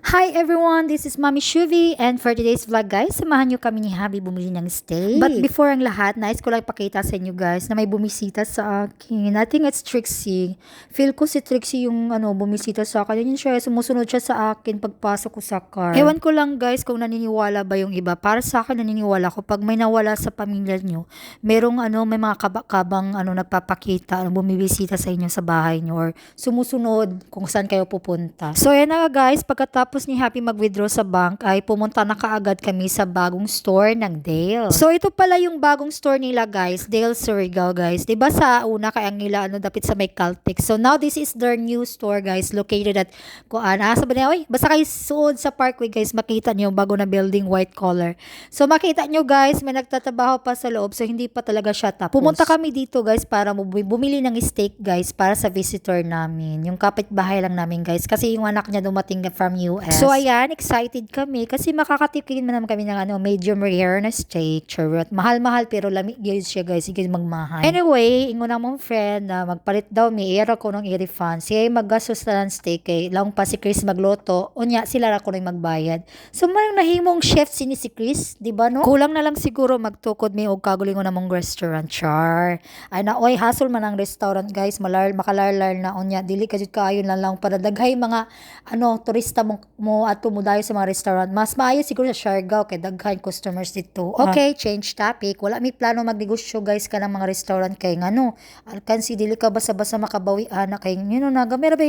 Hi everyone, this is Mami Shuvi and for today's vlog guys, samahan nyo kami ni Habi bumili ng steak. But before ang lahat, nais ko lang ipakita sa inyo guys na may bumisita sa akin. I think it's Trixie. Feel ko si Trixie yung ano, bumisita sa akin. Yun siya, sumusunod siya sa akin pagpasok ko sa car. Ewan ko lang guys kung naniniwala ba yung iba. Para sa akin naniniwala ko pag may nawala sa pamilya nyo, merong ano, may mga kabakabang ano, nagpapakita, ano, bumibisita sa inyo sa bahay nyo or sumusunod kung saan kayo pupunta. So yan na guys, pagkatapos ni Happy mag-withdraw sa bank ay pumunta na kaagad kami sa bagong store ng Dale. So ito pala yung bagong store nila guys, Dale Surigao guys. 'Di ba sa una kaya nila ano dapit sa may Caltex. So now this is their new store guys located at kuan. Ah, sabi niya, oy, basta kayo suod sa Parkway guys, makita niyo yung bago na building white color. So makita niyo guys, may nagtatrabaho pa sa loob so hindi pa talaga siya tapos. Pumunta kami dito guys para bumi- bumili ng steak guys para sa visitor namin. Yung kapitbahay lang namin guys kasi yung anak niya dumating from US. So ayan, excited kami kasi makakatikin naman kami ng ano, medium rare na steak. Charot. Mahal-mahal pero lamig guys siya guys. Sige magmahal. Anyway, ingon na mong friend na magpalit daw mi era ko ng i-refund. Siya maggastos na ng steak kay lang pa si Chris magloto. Unya sila ra ko rin magbayad. So man nahimong chef sini si Chris, di ba no? Kulang na lang siguro magtukod mi og kagulingon na mong restaurant char. Ay na oy hassle man ang restaurant guys, malar makalarlar na unya dili ka jud kaayon lang lang para daghay mga ano turista mo mo at tumudayo sa mga restaurant. Mas maayo siguro sa Siargao kay daghan customers dito. Okay, change topic. Wala mi plano magnegosyo guys ka ng mga restaurant kay ngano. Alkansi dili ka basa-basa makabawi ana kay ngino na gamera ba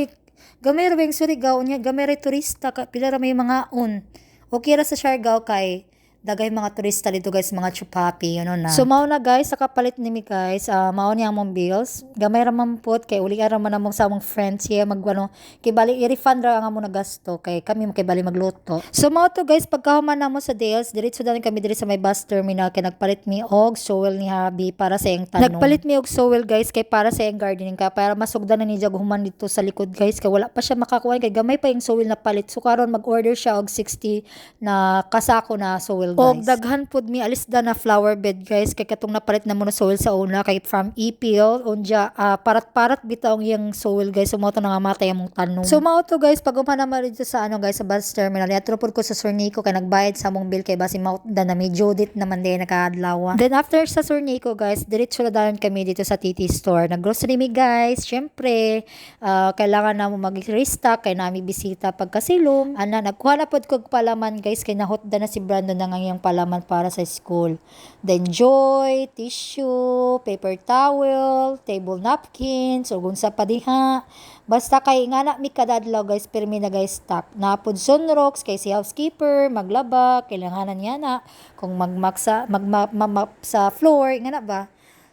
gamera ba yung Surigao niya gamera turista ka pila ra may mga un. Okay ra sa Siargao kay dagay mga turista dito guys mga chupapi yun na. So mao na guys sa kapalit nimi guys uh, mao niya among bills. Gamay ra man put kay uli ra man among sa among friends siya magwano kay bali i-refund ra ang among nagasto kay kami kay bali magluto. So mao to guys pagkahuman namo sa Dales diretso dan kami diri sa may bus terminal kay nagpalit mi og sowel ni Habi para sa iyang tanong. Nagpalit mi og sowel guys kay para sa iyang gardening ka para masugdan na ni Jag human dito sa likod guys kay wala pa siya makakuha kay gamay pa yung sowel na palit. So karon mag-order siya og 60 na kasako na sowel guys. Og daghan pud mi alis da na flower bed guys kay katong napalit na mo na soil sa una kay from EPL unja uh, parat-parat bitaw ang iyang soil guys so mao to nga matay among tanong. So mao to guys pag umana ma dito sa ano guys sa bus terminal yatro pud ko sa Sornico kay nagbayad sa among bill kay basi mao da na may Judith naman din nakaadlaw. Then after sa Sornico guys diretso na dalan kami dito sa TT store. Nag-grocery mi guys. Syempre uh, kailangan na mo mag-restock kay nami bisita pagkasilom. Ana nagkuha na pud kog palaman guys kay nahot da na si Brandon na nga iyang palaman para sa school. Then joy, tissue, paper towel, table napkins, ug unsa pa diha. Basta kay nga na mi kadadlaw guys pirmi na guys stock. Napod sunrocks kay si housekeeper maglaba, kailanganan niya na kung magmaksa magmap sa floor nga na ba.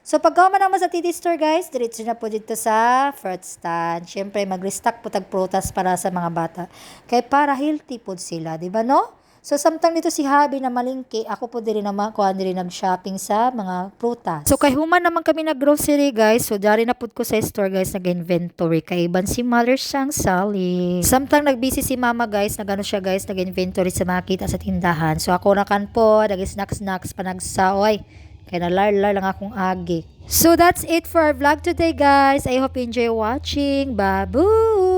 So pagkaman naman sa TT store guys, diretso na po dito sa fruit stand. Syempre mag-restock po tag prutas para sa mga bata. Kay para healthy po sila, di ba no? So, samtang dito si Habi na malingki, ako po din naman kuha din nag-shopping sa mga prutas. So, kay human naman kami nag-grocery guys. So, dari na pud ko sa store guys, nag-inventory. Kay iban si Mother siyang sali. Samtang nag-busy si Mama guys, nagano siya guys, nag-inventory sa mga kita sa tindahan. So, ako na kan po, nag-snacks-snacks pa nagsaoy. Kaya nalarlar lang akong agi. So, that's it for our vlog today guys. I hope you enjoy watching. Babu!